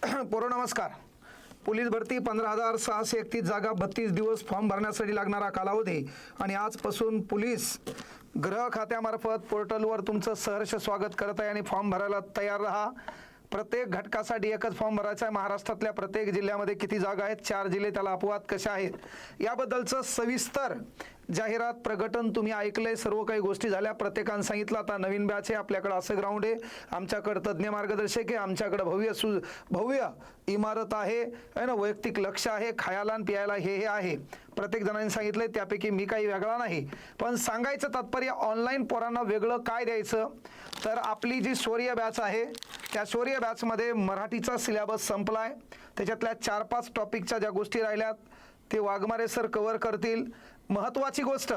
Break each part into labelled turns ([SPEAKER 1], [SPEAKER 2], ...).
[SPEAKER 1] पोरो नमस्कार. पोलीस भरती पंधरा हजार सहाशे एकतीस जागा बत्तीस दिवस फॉर्म भरण्यासाठी लागणारा कालावधी आणि आजपासून पोलीस ग्रह खात्यामार्फत पोर्टलवर तुमचं सहर्ष स्वागत करत आहे आणि फॉर्म भरायला तयार राहा. प्रत्येक घटकासाठी एकच फॉर्म भरायचा आहे. महाराष्ट्रातल्या प्रत्येक जिल्ह्यामध्ये किती जागा आहेत? चार जिल्हे त्याला अपवाद कशा आहेत? याबद्दलचं सविस्तर जाहिरात प्रकटन तुम्ही ऐकलंय सर्व काही गोष्टी झाल्या. प्रत्येकानं सांगितलं आता नवीन बॅच आहे आपल्याकडं असं ग्राउंड आहे. आमच्याकडं तज्ज्ञ मार्गदर्शक आहे आमच्याकडं भव्य सु भव्य इमारत आहे. है ना वैयक्तिक लक्ष आहे खायला आणि पियाला हे हे आहे. प्रत्येक जणांनी सांगितलंय त्यापैकी मी काही वेगळा नाही. पण सांगायचं तात्पर्य ऑनलाईन पोरांना वेगळं काय द्यायचं? तर आपली जी शौर्य बॅच आहे त्या शौर्य बॅचमध्ये मराठीचा सिलेबस संपलाय. त्याच्यातल्या चार पाच टॉपिकच्या ज्या गोष्टी राहिल्यात ते वाघमारे सर कवर करतील. महत्त्वाची गोष्ट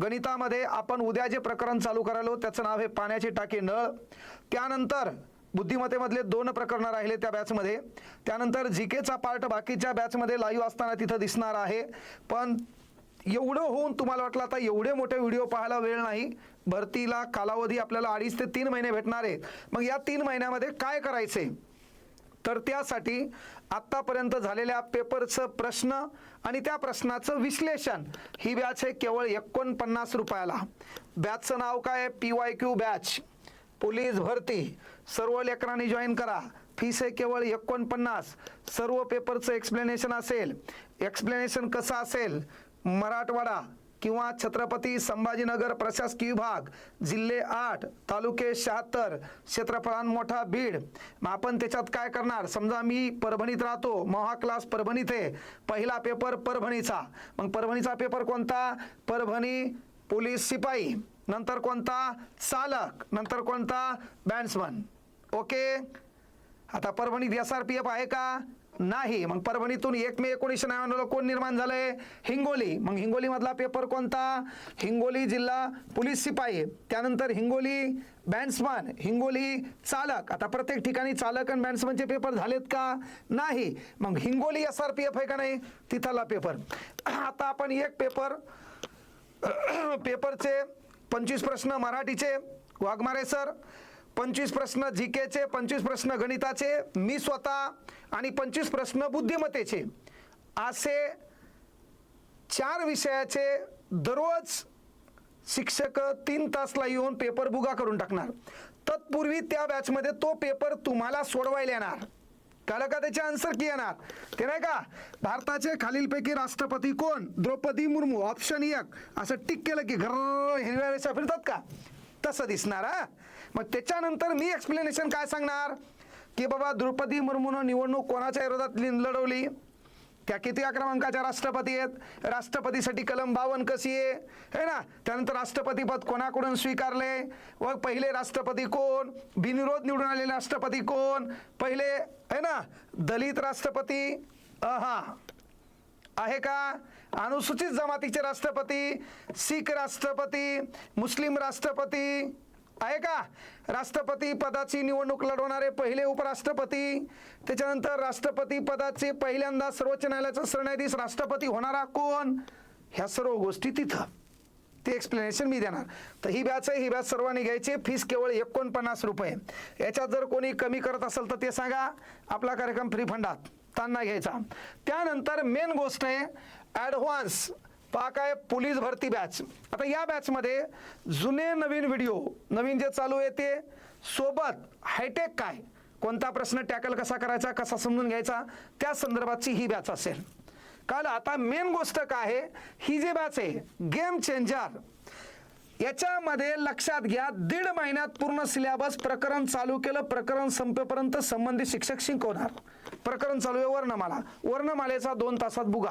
[SPEAKER 1] गणितामध्ये आपण उद्या जे प्रकरण चालू करायलो त्याचं नाव आहे पाण्याची टाके नळ. त्यानंतर बुद्धिमत्तेमधले दोन प्रकरणं राहिले त्या बॅचमध्ये. त्यानंतर जी केचा पार्ट बाकीच्या बॅचमध्ये लाईव्ह असताना तिथं दिसणार आहे. पण एवढं होऊन तुम्हाला वाटलं आता एवढे मोठे व्हिडिओ पाहायला वेळ नाही. भरतीला कालावधी आपल्याला अडीच ते तीन महिने भेटणार आहेत मग या तीन महिन्यामध्ये काय करायचे तर त्यासाठी आत्तापर्यंत झालेल्या पेपरचं प्रश्न आणि त्या प्रश्नाचं विश्लेषण. ही बॅच आहे केवळ एकोणपन्नास रुपयाला. बॅचचं नाव काय आहे? P Y Q batch. Police भरती. सर्व लेकरांनी जॉईन करा. फीस आहे केवळ एकोणपन्नास. सर्व पेपरचं एक्सप्लेनेशन असेल. एक्सप्लेनेशन कसं असेल? मराठवाडा. किंवा छत्रपती संभाजीनगर प्रशासकीय विभाग जिल्हे आठ तालुके शहात्तर क्षेत्रफळान मोठा बीड. मग आपण त्याच्यात काय करणार? समजा मी परभणीत राहतो महा क्लास परभणीत आहे. पहिला पेपर परभणीचा. मग परभणीचा पेपर कोणता? परभणी पोलीस शिपाई. नंतर कोणता? चालक. नंतर कोणता? Bandsman okay? आता परभणीत एस आर पी एफ आहे का? नाही मग परभणीतून एक मे एकोणीसशे नव्याण्णवला कोण निर्माण झालंय? हिंगोली. मग हिंगोली मधला पेपर कोणता? हिंगोली जिल्हा पोलीस शिपाई. त्यानंतर हिंगोली बॅट्समन हिंगोली चालक. आता प्रत्येक ठिकाणी चालक आणि बॅट्समनचे पेपर झालेत का? नाही. मग Hingoli S R P F आहे का नाही? तिथला पेपर आता आपण एक पेपर पेपरचे पंचवीस प्रश्न मराठीचे. वाघमारे सर पंचवीस प्रश्न जी केचे पंचवीस प्रश्न गणिताचे. मी स्वतः आणि पंचवीस प्रश्न बुद्धिमत्तेचे. असे चार विषयाचे दररोज शिक्षक तीन तासला येऊन पेपर बुगा करून टाकणार. तत्पूर्वी त्या बॅचमध्ये तो पेपर तुम्हाला सोडवायला येणार. काल का त्याचे आन्सर की येणार? ते नाही का? भारताचे खालीलपैकी राष्ट्रपती कोण? द्रौपदी मुर्मू ऑप्शन एक. असं टिक केलं की घर हिरव्या रेषा फिरतात का? तसं दिसणार हा? मग त्याच्यानंतर मी एक्सप्लेनेशन काय सांगणार? की बाबा द्रौपदी मुर्मूनं निवडणूक कोणाच्या विरोधात लढवली? त्या किती क्रमांकाच्या राष्ट्रपती आहेत? राष्ट्रपतीसाठी कलम बावन कशी आहे? है ना? त्यानंतर राष्ट्रपती पद कोणाकडून स्वीकारले? व पहिले राष्ट्रपती कोण? बिनविरोध निवडून आलेले राष्ट्रपती कोण? पहिले है ना? दलित राष्ट्रपती हा आहे का? अनुसूचित जमातीचे राष्ट्रपती शीख राष्ट्रपती मुस्लिम राष्ट्रपती आहे का? राष्ट्रपती पदाची निवडणूक लढवणारे पहिले उपराष्ट्रपती. त्याच्यानंतर राष्ट्रपती पदाचे पहिल्यांदा सर्वोच्च न्यायालयाचा सरन्यायाधीश राष्ट्रपती होणारा कोण? ह्या सर्व गोष्टी तिथं. ते एक्सप्लेनेशन मी देणार. तर ही बॅच आहे ही बॅच सर्वांनी घ्यायची. फीस केवळ एकोणपन्नास रुपये. याच्यात जर कोणी कमी करत असेल तर ते सांगा. आपला कार्यक्रम फ्री फंडात. त्यांना घ्यायचा. त्यानंतर मेन गोष्ट आहे ॲडव्हान्स पाक काय पोलीस भरती बॅच आता या बॅचमध्ये जुने नवीन व्हिडिओ नवीन जे चालू आहे ते सोबत हायटेक काय? कोणता प्रश्न टॅकल कसा करायचा कसा समजून घ्यायचा? त्या संदर्भातची ही बॅच असेल. काल आता मेन गोष्ट काय आहे? ही जी बॅच आहे गेम चेंजर याच्यामध्ये लक्षात घ्या दीड महिन्यात पूर्ण सिलेबस प्रकरण चालू केलं प्रकरण संपेपर्यंत संबंधित शिक्षक शिकवणार. प्रकरण चालू आहे वर्णमाला. वर्णमालेचा दोन तासात बुगा.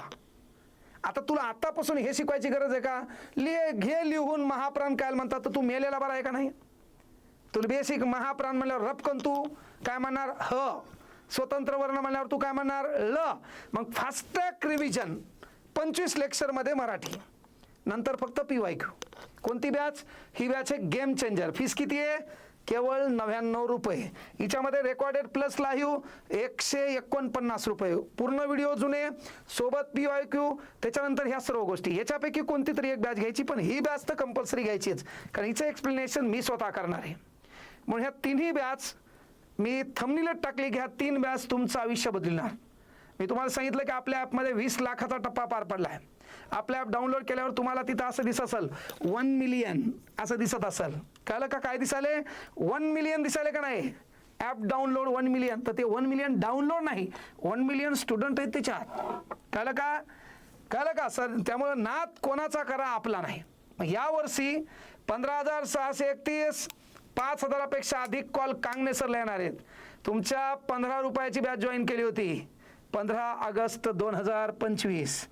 [SPEAKER 1] आता तुला आतापासून हे शिकवायची गरज आहे का? लिहे घे लिहून महाप्राण काय म्हणतात तर तू मेलेला बरा आहे का नाही? तुला बेसिक महाप्राण म्हणल्यावर रपकन तू. काय म्हणणार? ह. स्वतंत्र वर्ण म्हणल्यावर तू काय म्हणणार? ल. मग फास्ट ट्रॅक रिव्हिजन पंचवीस लेक्चरमध्ये मराठी. नंतर फक्त पी वाय क्यू कोणती बॅच ही बॅच आहे गेम चेंजर फीस किती आहे? केवळ नव्याण्णव रुपये. हिच्यामध्ये रेकॉर्डेड प्लस लाईव्ह एकशे एकोणपन्नास रुपये हो. पूर्ण व्हिडिओ जुने सोबत पी वाय क्यू त्याच्यानंतर ह्या सर्व गोष्टी. याच्यापैकी कोणती तरी एक बॅच घ्यायची पण ही बॅच तर कंपल्सरी घ्यायचीच. कारण हिचं एक्सप्लेनेशन मी स्वतः करणार आहे. म्हणून ह्या तिन्ही बॅच मी थमनीलच टाकली की ह्या तीन बॅच तुमचं आयुष्य बदलणार. मी तुम्हाला सांगितलं की आपल्या ॲपमध्ये वीस लाखाचा टप्पा पार पडला आहे आपल्या ॲप डाउनलोड केल्यावर तुम्हाला तिथं असं दिसत असेल वन मिलियन असं दिसत असेल. कळलं का काय दिसाले वन मिलियन दिसायले का नाही? ॲप डाउनलोड वन मिलियन तर ते वन मिलियन डाउनलोड नाही वन मिलियन स्टुडंट आहेत त्याच्यात. कळलं का? कळलं का? सर त्यामुळं नाद कोणाचा करा आपला नाही. मग यावर्षी पंधरा हजार सहाशे एकतीस पाच हजारापेक्षा अधिक कॉल कांगणे सरला येणार आहेत. तुमच्या पंधरा रुपयाची बॅच जॉईन केली होती. पंधरा ऑगस्ट दोन हजार पंचवीस.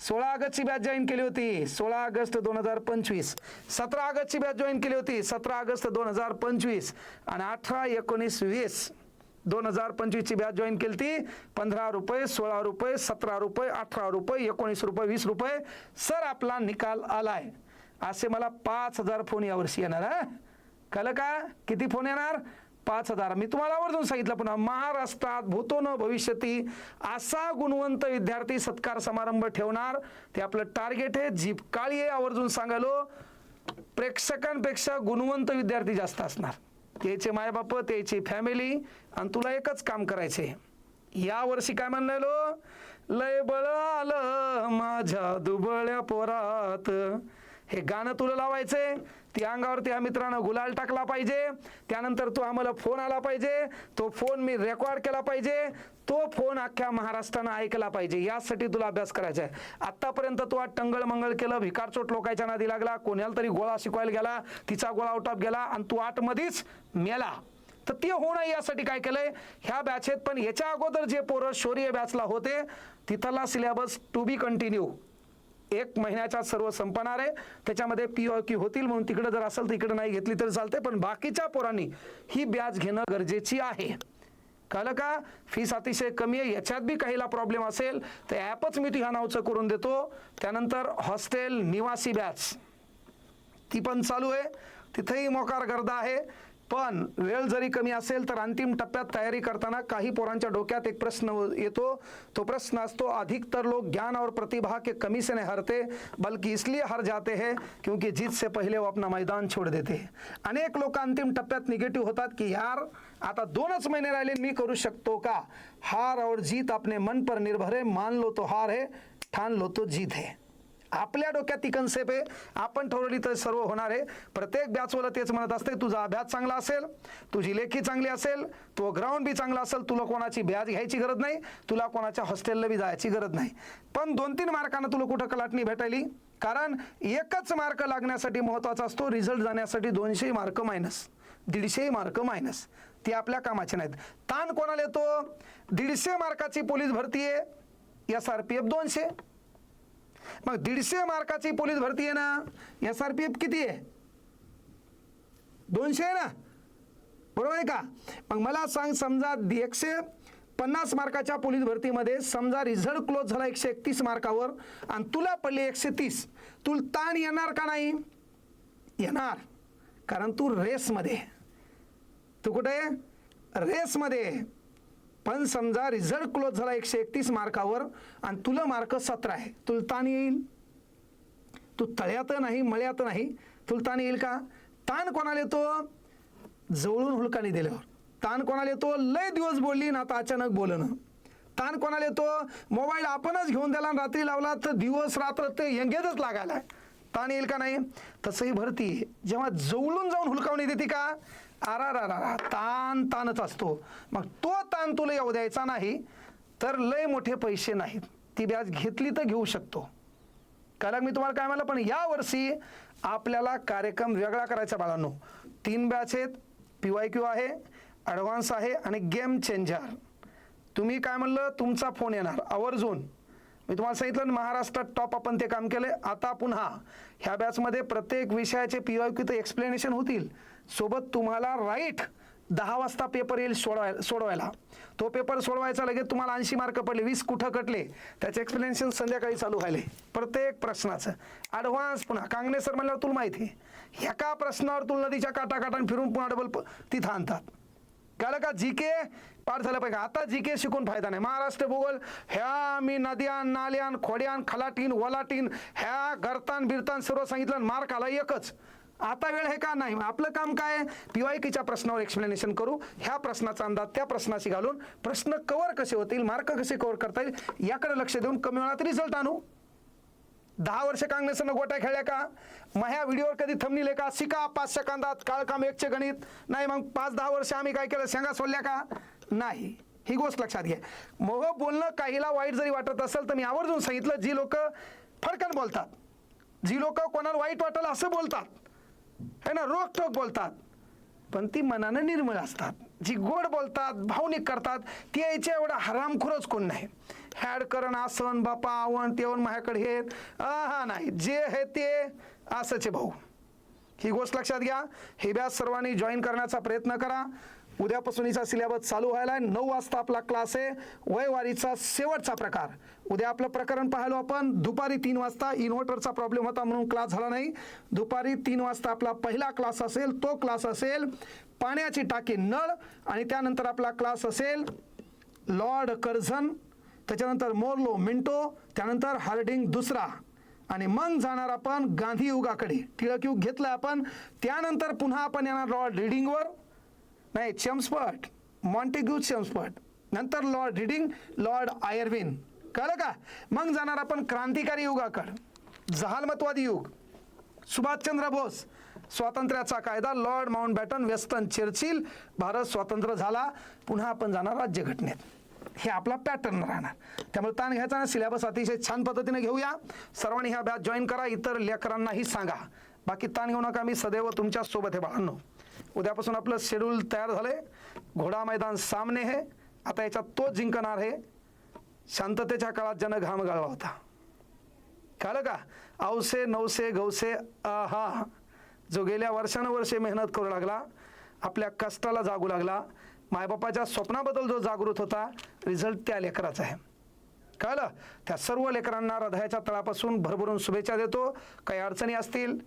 [SPEAKER 1] सोळा ऑगस्टची बॅच जॉईन केली होती. सोळा ऑगस्ट दोन हजार पंचवीस. सतरा ऑगस्टची बॅच जॉईन केली होती. सतरा ऑगस्ट दोन हजार पंचवीस. आणि अठरा एकोणीस वीस दोन हजार पंचवीसची बॅच जॉईन केली ती पंधरा रुपये सोळा रुपये सतरा रुपये अठरा रुपये एकोणीस रुपये वीस रुपये. सर आपला निकाल आलाय. असे मला पाच हजार फोन यावर्षी येणार हा? कळलं का? किती फोन येणार? पाच हजार. मी तुम्हाला आवर्जून सांगितलं पुन्हा महाराष्ट्रात भूतो न भविष्यती असा गुणवंत विद्यार्थी सत्कार समारंभ ठेवणार. ते आपलं टार्गेट आहे. जीप काळी आहे. आवर्जून सांगालो प्रेक्षकांपेक्षा गुणवंत विद्यार्थी जास्त असणार. त्याचे मायबाप त्याची फॅमिली आणि तुला एकच काम करायचे या वर्षी काय म्हणलेलो? लय बळ आलं माझ्या दुबळ्या पोरात. हे गाणं तुला लावायचंय? ती अंगावर त्या मित्रांनो गुलाल टाकला पाहिजे. त्यानंतर तो आम्हाला फोन आला पाहिजे. तो फोन मी रेकॉर्ड केला पाहिजे. तो फोन अख्ख्या महाराष्ट्रानं ऐकला पाहिजे. यासाठी तुला अभ्यास करायचा आहे. आत्तापर्यंत तू आज टंगळ मंगळ केलं भिकारचोट लोकायच्या नादी लागला. कोणाला तरी गोळा शिकवायला गेला. तिचा गोळा आउट ऑफ गेला. आणि तू आतमध्येच मेला. तर ते होणं यासाठी काय केलंय? ह्या बॅचेत पण याच्या अगोदर जे पोरं शौर्य बॅचला होते तिथला सिलेबस टू बी कंटिन्यू एक महिन्याच्या सर्व संपणार आहे. त्याच्यामध्ये पी ओ क्यू होतील म्हणून तिकडे जर असेल तर इकडे नाही घेतली तरी चालते पण बाकीच्या पोरांनी ही बॅच घेणं गरजेची आहे. कळलं का? फीस अतिशय कमी आहे. याच्यात बी काहीला प्रॉब्लेम असेल तर ॲपच मी ह्या नावचं करून देतो. त्यानंतर हॉस्टेल निवासी बॅच. ती पण चालू आहे. तिथेही मोकार गर्दा आहे. पण वेळ जरी कमी असेल तर अंतिम टप्प्यात तयारी करताना काही पोरांच्या डोक्यात एक प्रश्न येतो. तो प्रश्न असतो अधिकतर लोग ज्ञान और प्रतिभा के कमी से नहीं हारते बल्कि इसलिए हार जाते हैं क्योंकि जीत से पहले वो अपना मैदान छोड़ देते हैं। अनेक लोक अंतिम टप्प्यात निगेटिव्ह होतात की यार आता दोनच महिने राहिले मी करू शकतो का? हार और जीत अपने मन पर निर्भर है मान लो तो हार है ठान लो तो जीत है। आपल्या डोक्यात ती कन्सेप्ट आहे. आपण ठरवली तर सर्व होणार आहे. प्रत्येक बॅचवाला तेच म्हणत असते तुझा अभ्यास चांगला असेल तुझी लेखी चांगली असेल तो ग्राउंड बी चांगला असेल तुला कोणाची बॅच घ्यायची गरज नाही तुला कोणाच्या हॉस्टेलला बी जायची गरज नाही. पण दोन तीन मार्कानं तुला कुठं कलाटणी भेटायली? कारण एकच मार्क लागण्यासाठी महत्त्वाचा असतो रिझल्ट जाण्यासाठी दोनशे मार्क मायनस दीडशे मार्क मायनस ती आपल्या कामाचे नाहीत. ताण कोणाला येतो? दीडशे मार्काची पोलीस भरती आहे एस आर पी एफ दोनशे. मग दीडशे मार्काची पोलीस भरती आहे ना? एस आर पी एफ किती आहे? दोनशे आहे ना? बरोबर आहे का? मग मला सांग समजा एकशे पन्नास मार्काच्या पोलीस भरतीमध्ये समजा रिझल्ट क्लोज झाला एकशे एकतीस मार्कावर आणि तुला पडले एकशे तीस. तुला ताण येणार का नाही? येणार. कारण तू रेसमध्ये. तू कुठे आहे? रेसमध्ये. आहे. पण समजा रिझल्ट क्लोज झाला एकशे एकतीस मार्कावर आणि तुला मार्क सतरा आहे तुला ताण येईल. तू तळ्यात नाही मळ्यात नाही तुला ताण येईल का? ताण कोणाला येतो? जवळून हुलकानी दिल्यावर. ताण कोणाला येतो? लय दिवस बोलली ना आता अचानक बोलणं. ताण कोणाला येतो? मोबाईल आपणच घेऊन दिला आणि रात्री लावला तर दिवस रात्र ते यंगेजच लागायला. ताण येईल का नाही? तसंही भरती. जेव्हा जवळून जाऊन हुलकावणी देते का? आरा रा ताण ताणच असतो. मग तो ताण तुला येऊ द्यायचा नाही तर लय मोठे पैसे नाहीत. ती बॅच घेतली तर घेऊ शकतो. कारण मी तुम्हाला काय म्हणलं पण या वर्षी आपल्याला कार्यक्रम वेगळा करायचा बाळांनो. तीन बॅच आहेत पी वाय क्यू आहे ॲडव्हान्स आहे आणि गेम चेंजर. तुम्ही काय म्हणलं तुमचा फोन येणार. आवर्जून. मी तुम्हाला सांगितलं महाराष्ट्रात टॉप आपण ते काम केलं आता पुन्हा ह्या बॅचमध्ये प्रत्येक विषयाचे पी वाय क्यू तर एक्सप्लेनेशन होतील. सोबत तुम्हाला राईट दहा वाजता पेपर येईल सोडवाय सोडवायला. तो पेपर सोडवायचा लगेच तुम्हाला ऐंशी मार्क पडले वीस कुठं कटले त्याचे एक्सप्लेनेशन संध्याकाळी चालू व्हायले. प्रत्येक प्रश्नाचं. ॲडव्हान्स पुन्हा कांगणे सर म्हणल्यावर तुला माहिती आहे. एका प्रश्नावर तुला नदीच्या काटाकाटाने फिरून पुन्हा डबल प- तिथं आणतात. कळलं का? जी के पार झालं पाहिजे. आता जी के शिकून फायदा नाही. महाराष्ट्र भूगोल ह्या मी नद्यान नाल्यान खोड्यान खलाटीन वलाटीन ह्या गरतान बिरतान सर्व सांगितलं मार्क आला एकच. आता वेळ आहे का नाही? आपलं काम काय पीवायकीच्या प्रश्नावर एक्सप्लेनेशन करू. ह्या प्रश्नाचा अंदाज त्या प्रश्नाशी घालून प्रश्न कव्हर कसे होतील मार्क कसे कव्हर करता येईल याकडे लक्ष देऊन कमी वेळात रिझल्ट आणू. दहा वर्ष काँग्रेसनं गोट्या खेळल्या का? मग ह्या व्हिडिओवर कधी थंबनिले का? शिका पाच सेकंदात काळकाम एकचे गणित. नाही मग पाच दहा वर्ष आम्ही काय केलं? शेंगा सोडल्या का? नाही. ही गोष्ट लक्षात घ्या मग बोलणं काहीला वाईट जरी वाटत असेल तर मी आवर्जून सांगितलं जी लोक फडकन बोलतात जी लोक कोणाला वाईट वाटेल असं बोलतात है ना रोखोक बोलतात. पण ती मनानं निर्मळ असतात. जी गोड बोलतात भावनिक करतात ती यायच्या एवढा हरामखोरच कोण नाही. हॅड करण आसन बापा आवण तेवण माझ्याकडे हे. हा नाही. जे आहे ते असंच आहे भाऊ. ही गोष्ट लक्षात घ्या. हे बॅच सर्वांनी जॉईन करण्याचा प्रयत्न करा. उद्यापासून हिचा सिलेबस चालू व्हायला आहे नऊ वाजता आपला क्लास आहे. वयवारीचा शेवटचा प्रकार. उद्या आपलं प्रकरण पाहिलो आपण. दुपारी तीन वाजता इन्व्हर्टरचा प्रॉब्लेम होता म्हणून क्लास झाला नाही. दुपारी तीन वाजता आपला पहिला क्लास असेल तो क्लास असेल पाण्याची टाकी नळ आणि त्यानंतर आपला क्लास असेल लॉर्ड कर्झन त्याच्यानंतर मोर्लो मिंटो त्यानंतर हार्डिंग दुसरा. आणि मग जाणार आपण गांधी युगाकडे. टिळक युग घेतलं आपण. त्यानंतर पुन्हा आपण येणार लॉर्ड रिडिंगवर. नाही चेम्सपर्ट मॉन्टेग्यू चेम्सपर्ट नंतर लॉर्ड रिडिंग लॉर्ड आयर्विन. कळलं का? मग जाणार आपण क्रांतिकारी युगाकड. जहालमतवादी युग. सुभाषचंद्र बोस स्वातंत्र्याचा कायदा Lord Mountbatten western Churchill Bharat स्वातंत्र्य झाला पुन्हा आपण जाणार राज्यघटनेत. हे आपला पॅटर्न राहणार. त्यामुळे ताण घ्यायचा ना सिलेबस अतिशय छान पद्धतीने घेऊया. सर्वांनी ह्या बॅच जॉईन करा इतर लेकरांनाही सांगा. बाकी ताण घेऊ नका मी सदैव तुमच्यासोबत बाळांनो. उद्यापासून आपलं शेड्यूल तयार झालंय. घोडा मैदान सामने हे आता याच्यात तो जिंकणार आहे. शांततेच्या काळात ज्यानं घाम गाळला होता. कळलं का? औसे नवसे गौसे आहा. जो गेल्या वर्षानुवर्षे मेहनत करू लागला आपल्या कष्टाला जागू लागला मायबापाच्या स्वप्नाबद्दल जो जागृत होता रिझल्ट त्या लेकराचा आहे. कळलं? त्या सर्व लेकरांना हृदयाच्या तळापासून भरभरून शुभेच्छा देतो. काही अडचणी असतील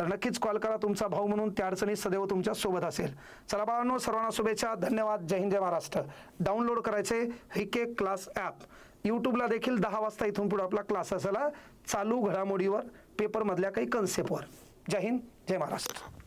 [SPEAKER 1] तर नक्कीच कॉल करा तुमचा भाऊ म्हणून. त्या अडचणी सदैव तुमच्यासोबत असेल. चला बाळांनो सर्वांना शुभेच्छा. धन्यवाद. जय हिंद जय महाराष्ट्र. डाउनलोड करायचे हिके क्लास ॲप. यूट्यूबला देखील दहा वाजता इथून पुढे आपला क्लास असायला चालू घडामोडीवर पेपरमधल्या काही कन्सेप्टवर जय हिंद जय महाराष्ट्र.